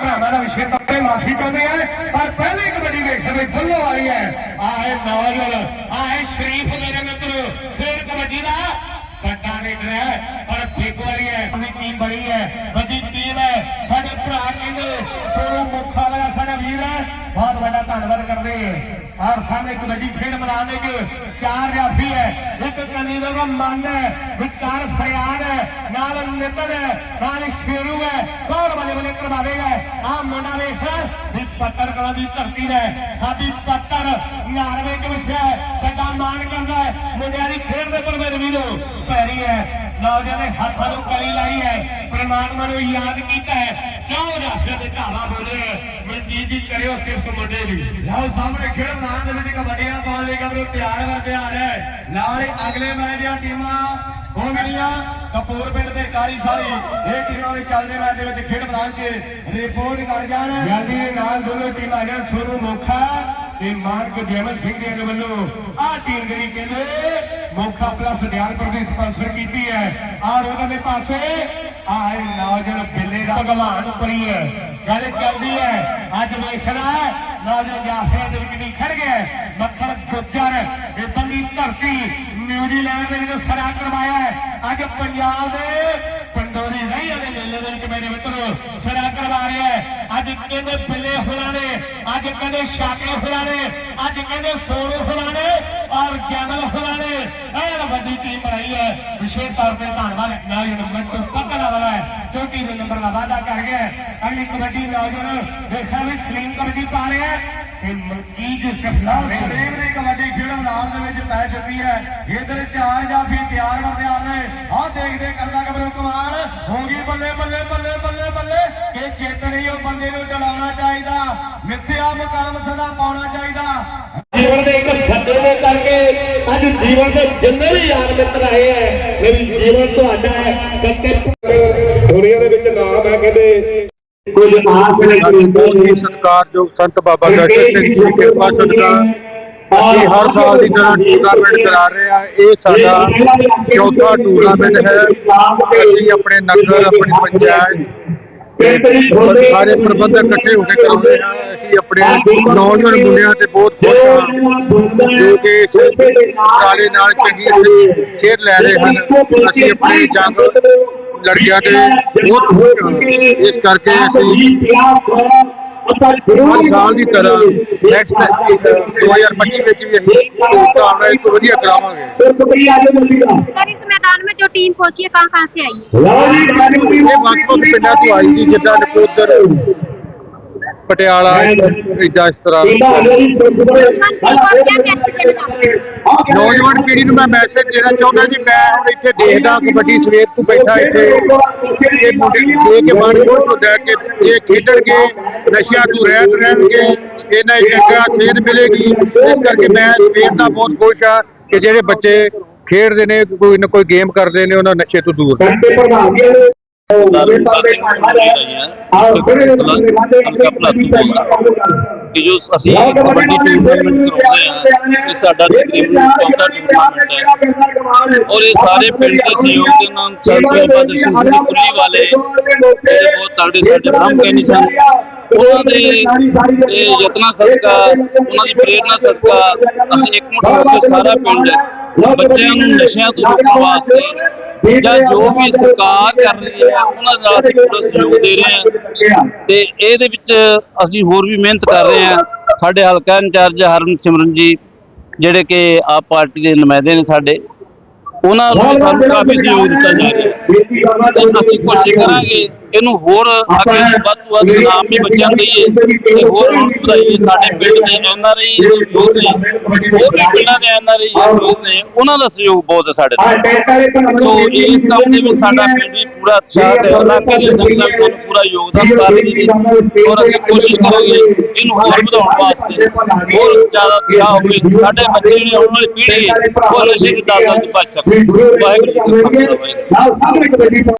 ਭਰਾਵਾਂ ਦਾ ਵਿਸ਼ੇ ਤੱਕੇ ਮਾਫੀ ਚਾਹੁੰਦੇ ਆ, ਪਰ ਪਹਿਲੀ ਕਬੱਡੀ ਵੇਖਣ ਵਿੱਚ ਬੁੱਲੋ ਵਾਲੀ ਹੈ। ਆ ਨੌਜਵਾਨ ਆ ਸ਼ਰੀਫ ਮੇਰੇ ਮਿੱਤਰੋ ਖੇਡ ਕਬੱਡੀ ਦਾ ਵੱਡਾ ਲੀਡਰ ਹੈ ਔਰ ਫੇਕ ਵਾਲੀ ਹੈ, ਆਪਣੀ ਟੀਮ ਬਣੀ ਹੈ, ਵੱਡੀ ਟੀਮ ਹੈ, ਸਾਡੇ ਭਰਾ ਕਹਿੰਦੇ ਸੋਨੂ ਮੁੱਖਾ ਵਾਲਾ ਸਾਡਾ ਵੀਰ ਹੈ, ਬਹੁਤ ਵੱਡਾ ਧੰਨਵਾਦ ਕਰਦੇ ਔਰ ਸਾਹਮਣੇ ਕਬੱਡੀ ਖੇਡ ਮੈਦਾਨ ਵਿੱਚ ਚਾਰ ਜਾਫੀ ਹੈ, ਇੱਕ ਕਨੀਵੇ ਦਾ ਮੰਨ ਹੈ, ਵਿਚਕਾਰ ਫਰਿਆਦ ਹੈ ਨਾਲ ਨਿਤਨ ਹੈ। ਨਾਲ ਸ਼ੇਰੂ ਹੈ। ਬਹੁਤ ਬੱਲੇ ਬੱਲੇ ਕਰਵਾਵੇਗਾ ਆ ਮੁੰਡਾ ਵੇਖ ਵੀ ਪੱਤਰ ਕਲਾ ਦੀ ਧਰਤੀ ਦਾ ਹੈ। ਸਾਡੀ ਪੱਤਰ ਨਾਰਵੇ ਚ ਵਸਿਆ ਹੈ। ਵੱਡਾ ਮਾਣ ਕਰਦਾ ਹੈ। ਮੁੰਡਿਆਂ ਦੀ ਵੀਰੋ ਪੈਰੀ ਹੈ। ਨੌਜਵਾਨ ਨੇ ਹੱਥਾਂ ਨੂੰ ਕਲੀ ਲਾਈ ਹੈ। ਪ੍ਰਮਾਤਮਾ ਨੂੰ ਯਾਦ ਕੀਤਾ ਹੈ। ਕਿਉਂ ਰਾਸ਼ਟਰ ਦੇ ਢਾਲਾ ਬੋਲੇ। ਮਨਜੀਤ ਜੀ ਕਰਿਓ ਸਿਰਫ ਮੁੰਡੇ ਦੀ। ਲਓ ਸਾਹਮਣੇ ਖੇਡ ਮੈਦਾਨ ਦੇ ਵਿੱਚ ਕਬੱਡੀਆਂ ਪਾਉਣ ਲਈ ਗੱਭਰੂ ਤਿਆਰ ਵਰ ਤਿਆਰ ਹੈ। ਨਾਲ ਹੀ ਅਗਲੇ ਮੈਚ ਦੀਆਂ ਟੀਮਾਂ ਹੋਣਗੀਆਂ। ਕਪੂਰ ਪਿੰਡ ਤੇ ਕਾਲੀ ਸਾਰੀ। ਇਹ ਟੀਮਾਂ ਵੀ ਚੱਲਦੇ ਮੈਚ ਦੇ ਵਿੱਚ ਖੇਡ ਮੈਦਾਨ 'ਚ ਰਿਪੋਰਟ ਕਰ ਜਾਣ। ਜਲਦੀ ਦੇ ਨਾਲ ਦੋਨੋਂ ਟੀਮਾਂ ਜਾਂ ਸੋਨੂ ਮੋਖਾ ਤੇ ਮਾਨਕ ਜੈਮਲ ਸਿੰਘ ਦੇ ਵੱਲੋਂ ਆਹ ਟੀਮ ਜਿਹੜੀ ਕਹਿੰਦੇ ਮੋਖਾ ਪਲੱਸ ਦਿਆਲਪੁਰ ਦੀ ਸਪਾਂਸਰ ਕੀਤੀ ਹੈ। ਆਹ ਉਹਨਾਂ ਦੇ ਪਾਸੇ ਆਹ ਨੌਜਵਾਨ ਬਿੱਲੇ ਦਾ ਭਗਵਾਨ ਪਰੀ ਹੈ ਗੱਲ ਚੱਲਦੀ ਹੈ। ਅੱਜ ਵੇਖਣਾ ਨੌਜਵਾਨ ਜਾਫਰ ਦੇ ਵਿੱਚ ਨਹੀਂ ਖੜ ਗਿਆ। ਮੱਖਣ ਗੁੱਜਰ, ਇਹ ਬੰਦੀ ਧਰਤੀ ਨਿਊਜ਼ੀਲੈਂਡ ਦੇ ਵਿੱਚ ਸਰਾ ਕਰਵਾਇਆ ਅੱਜ ਪੰਜਾਬ ਦੇ ਪੰਡੋਰੀ ਰਹੀਆਂ ਦੇ ਮੇਲੇ ਦੇ ਵਿੱਚ ਮੇਰੇ ਮਿੱਤਰੋ ਸਰਾ ਕਰਵਾ ਰਿਹਾ ਹੈ। ਅੱਜ ਕਹਿੰਦੇ ਬਿੱਲੇ ਹੋਰਾਂ ਨੇ ਅੱਜ ਕਹਿੰਦੇ ਸ਼ਾਕੇ ਹੋਰਾਂ ਨੇ ਅੱਜ ਕਹਿੰਦੇ ਸੋਨੂ ਹੋਰਾਂ ਨੇ ਔਰ ਜੈਮਲ ਹੋਰਾਂ ਨੇ ਇਹ ਵੱਡੀ ਟੀਮ ਬਣਾਈ ਹੈ। ਵਿਸ਼ੇਸ਼ ਤੌਰ ਤੇ ਧੰਨਵਾਦ ਨਾਲ ਨੰਬਰ ਤੋਂ ਪਕੜਾ ਵਾਲਾ ਹੈ ਚੋਟੀ ਦੇ ਨੰਬਰ ਦਾ ਵਾਅਦਾ ਕਰ ਗਿਆ। ਅਗਲੀ ਕਬੱਡੀ ਨੌਜਵਾਨ ਦੇਖਿਆ ਵੀ ਸਲੀਮ ਕਬੱਡੀ ਪਾ ਰਿਹਾ ਹੈ ਤੇ ਮਲਕੀਤ ਸਫਲਾ ਸਲੀਮ ਦੀ ਕਬੱਡੀ ਖੇਡ ਮੈਦਾਨ ਦੇ ਵਿੱਚ ਪੈ ਚੁੱਕੀ ਹੈ। ਇਧਰ ਚਾਰ ਜਾਫੀ ਤਿਆਰ ਵਰ ਤਿਆਰ ਨੇ ਆਹ ਦੇਖਦੇ ਕਰਦਾ ਗੱਭਰੂ ਕਮਾਲ ਹੋ ਗਈ ਬੱਲੇ ਬੱਲੇ ਬੱਲੇ ਬੱਲੇ ਬੱਲੇ। ਕਿ ਚੇਤ ਨਹੀਂ ਉਹ ਬੰਦੇ ਨੂੰ ਚਲਾਉਣਾ ਚਾਹੀਦਾ ਮਿੱਥਿਆ ਮੁਕਾਮ ਸਦਾ ਪਾਉਣਾ ਚਾਹੀਦਾ। ਜੀਵਨ ਦੇ ਇੱਕ ਸੱਦੇ ਦੇ ਕਰਕੇ ਅੱਜ ਜੀਵਨ ਦੇ ਜਿੰਨੇ ਵੀ ਯਾਰ ਮਿੱਤਰ ਆਏ ਹੈ ਮੇਰੀ ਜੀਵਨ ਤੁਹਾਡਾ ਹੈ ਕੱਕੇ ਦੁਨੀਆ ਦੇ ਵਿੱਚ ਨਾਮ ਹੈ ਕਹਿੰਦੇ। ਕੁਝ ਆਸ ਸਤਿਕਾਰਯੋਗ ਸੰਤ ਬਾਬਾ ਦਰਸ਼ਨ ਸਿੰਘ ਜੀ ਦੀ ਕਿਰਪਾ ਸਦਕਾ ਅਸੀਂ ਹਰ ਸਾਲ ਦੀ ਤਰ੍ਹਾਂ ਟੂਰਨਾਮੈਂਟ ਕਰਾ ਰਹੇ ਹਾਂ। ਇਹ ਸਾਡਾ ਚੌਥਾ ਟੂਰਨਾਮੈਂਟ ਹੈ। ਅਸੀਂ ਆਪਣੇ ਨਗਰ ਆਪਣੀ ਪੰਚਾਇਤ ਸਾਰੇ ਪ੍ਰਬੰਧਕ ਇਕੱਠੇ ਹੋ ਕੇ ਕਰਾਉਂਦੇ ਹਾਂ। ਅਸੀਂ ਆਪਣੇ ਨੌਜਵਾਨ ਮੁੰਡਿਆਂ ਤੇ ਬਹੁਤ ਖੁਸ਼ ਹਾਂ। ਜੋ ਕਿ ਕਾਲੇ ਨਾਲ ਚੰਗੀ ਸੇਧ ਲੈ ਰਹੇ ਹਨ। ਅਸੀਂ ਆਪਣੀ ਜੰਗ ਲੜਕਿਆਂ ਤੇ ਬਹੁਤ ਖੁਸ਼ ਹਾਂ। ਇਸ ਕਰਕੇ ਅਸੀਂ ਹਰ ਸਾਲ ਦੀ ਤਰ੍ਹਾਂ ਨੈਕਸਟ 2025 ਵਿੱਚ ਵੀ ਅਸੀਂ ਧੂਮਧਾਮ ਨਾਲ ਇੱਕ ਵਧੀਆ ਕਰਾਵਾਂਗੇ सर इस मैदान में जो टीम पहुंची है कहाँ कहाँ से आई है ਇਹ ਵੱਖ ਵੱਖ ਪਿੰਡਾਂ ਤੋਂ ਆਈ ਜੀ ਜਿੱਦਾਂ ਨਕੋਦਰ ਪਟਿਆਲਾ ਇਦਾਂ ਇਸ ਤਰ੍ਹਾਂ और क्या मैसेज देना चाहते हैं ਨੌਜਵਾਨ ਪੀੜ੍ਹੀ ਨੂੰ ਮੈਂ ਮੈਸੇਜ ਦੇਣਾ ਚਾਹੁੰਦਾ ਜੀ ਮੈਂ ਹੁਣ ਇੱਥੇ ਦੇਖਦਾ ਕਬੱਡੀ ਸਵੇਰ ਤੋਂ ਬੈਠਾ ਇੱਥੇ ਇਹ ਮੁੰਡੇ ਦੇਖ ਕੇ ਮਨ ਖੁਸ਼ ਹੁੰਦਾ ਹੈ ਕਿ ਇਹ ਖੇਡਣਗੇ ਨਸ਼ਿਆਂ ਤੋਂ ਰਹਿਤ ਰਹਿਣਗੇ, ਇਹਨਾਂ ਇੱਕ ਚੰਗਾ ਸੇਧ ਮਿਲੇਗੀ। ਇਸ ਕਰਕੇ ਮੈਂ ਸਵੇਰ ਦਾ ਬਹੁਤ ਖੁਸ਼ ਹਾਂ ਕਿ ਜਿਹੜੇ ਬੱਚੇ ਖੇਡਦੇ ਨੇ, ਕੋਈ ਨਾ ਕੋਈ ਗੇਮ ਕਰਦੇ ਨੇ, ਉਹਨਾਂ ਨਸ਼ੇ ਤੋਂ ਦੂਰ ਨੇ ਕਿ ਜੋ ਅਸੀਂ ਕਬੱਡੀ ਟੂਰਨਾਮੈਂਟ ਕਰਾਉਂਦੇ ਆ ਕਿ ਸਾਡਾ ਤਕਰੀਬਨ ਚੌਥਾ ਟੂਰਨਾਮੈਂਟ ਹੈ। ਔਰ ਇਹ ਸਾਰੇ ਪਿੰਡ ਦੇ ਸਹਿਯੋਗ ਦੇ ਨਾਲ ਸੰਤਰੀ ਬਹਾਦਰ ਸਿੰਘ ਜੀ ਕੁੱਲੀ ਵਾਲੇ ਬਹੁਤ ਤਗੜੇ ਸਾਡੇ ਬ੍ਰਹਮ ਗਿਆਨੀ ਸਨ ਉਹਨਾਂ ਦੇ ਇਹ ਯਤਨਾਂ ਸਦਕਾ ਉਹਨਾਂ ਦੀ ਪ੍ਰੇਰਣਾ ਸਦਕਾ ਅਸੀਂ ਇੱਕ ਮੁੱਠ ਹੋ ਕੇ ਸਾਰਾ ਪਿੰਡ ਬੱਚਿਆਂ ਨੂੰ ਨਸ਼ਿਆਂ ਤੋਂ ਰੋਕਣ ਵਾਸਤੇ ਜਾਂ ਜੋ ਵੀ ਸਰਕਾਰ ਕਰ ਰਹੀ ਹੈ ਉਹਨਾਂ ਦਾ ਅਸੀਂ ਪੂਰਾ ਸਹਿਯੋਗ ਦੇ ਰਹੇ ਹਾਂ। ਤੇ ਇਹਦੇ ਵਿੱਚ ਅਸੀਂ ਹੋਰ ਵੀ ਮਿਹਨਤ ਕਰ ਰਹੇ ਹਾਂ। ਸਾਡੇ ਹਲਕਾ ਇੰਚਾਰਜ ਹਰਨ ਸਿਮਰਨ ਜੀ ਜਿਹੜੇ ਕਿ ਆਪ ਪਾਰਟੀ ਦੇ ਨੁਮਾਇੰਦੇ ਨੇ ਸਾਡੇ ਉਹਨਾਂ ਨੂੰ ਸਾਨੂੰ ਕਾਫੀ ਸਹਿਯੋਗ ਦਿੱਤਾ ਜਾ ਰਿਹਾ ਹੈ ਤੇ ਅਸੀਂ ਕੋਸ਼ਿਸ਼ ਕਰਾਂਗੇ ਇਹਨੂੰ ਹੋਰ ਅੱਗੇ ਵੱਧ ਤੋਂ ਵੱਧ ਨਾਮ ਵੀ ਬੱਚਿਆਂ ਦਈਏ ਤੇ ਹੋਰ ਵਧਾਈਏ ਸਾਡੇ ਪਿੰਡ ਦੇ ਐਨਆਰਆਈ ਲੋਕ ਨੇ ਹੋਰ ਵੀ ਪਿੰਡਾਂ ਦੇ ਐਨਆਰਆਈ ਲੋਕ ਨੇ। ਉਹਨਾਂ ਦਾ ਸਹਿਯੋਗ ਬਹੁਤ ਹੈ ਸਾਡੇ ਨਾਲ। ਸੋ ਇਸ ਕੰਮ ਦੇ ਵਿੱਚ ਸਾਡਾ ਪਿੰਡ ਵੀ ਪੂਰਾ ਉਤਸ਼ਾਹ ਹੈ ਉਹਨਾਂ ਦੇ ਸੰਗਤ ਪੂਰਾ ਯੋਗਦਾਨ ਪਾ ਰਹੀ ਹੈ ਔਰ ਅਸੀਂ ਕੋਸ਼ਿਸ਼ ਕਰਾਂਗੇ ਇਹਨੂੰ ਹੋਰ ਵਧਾਉਣ ਵਾਸਤੇ ਹੋਰ ਜ਼ਿਆਦਾ ਉਤਸ਼ਾਹ ਹੋਵੇ ਸਾਡੇ ਬੱਚੇ ਜਿਹੜੇ ਆਉਣ ਵਾਲੀ ਪੀੜ੍ਹੀ ਹੈ ਉਹ ਨਸ਼ੇ ਦੀ ਦਾਤਾਂ ਤੋਂ ਬਚ ਸਕਣ ਵਾਹਿਗੁਰੂ ਜੀ ਕਾ ਖਾਲਸਾ ਵਾਹਿਗੁਰੂ ਜੀ।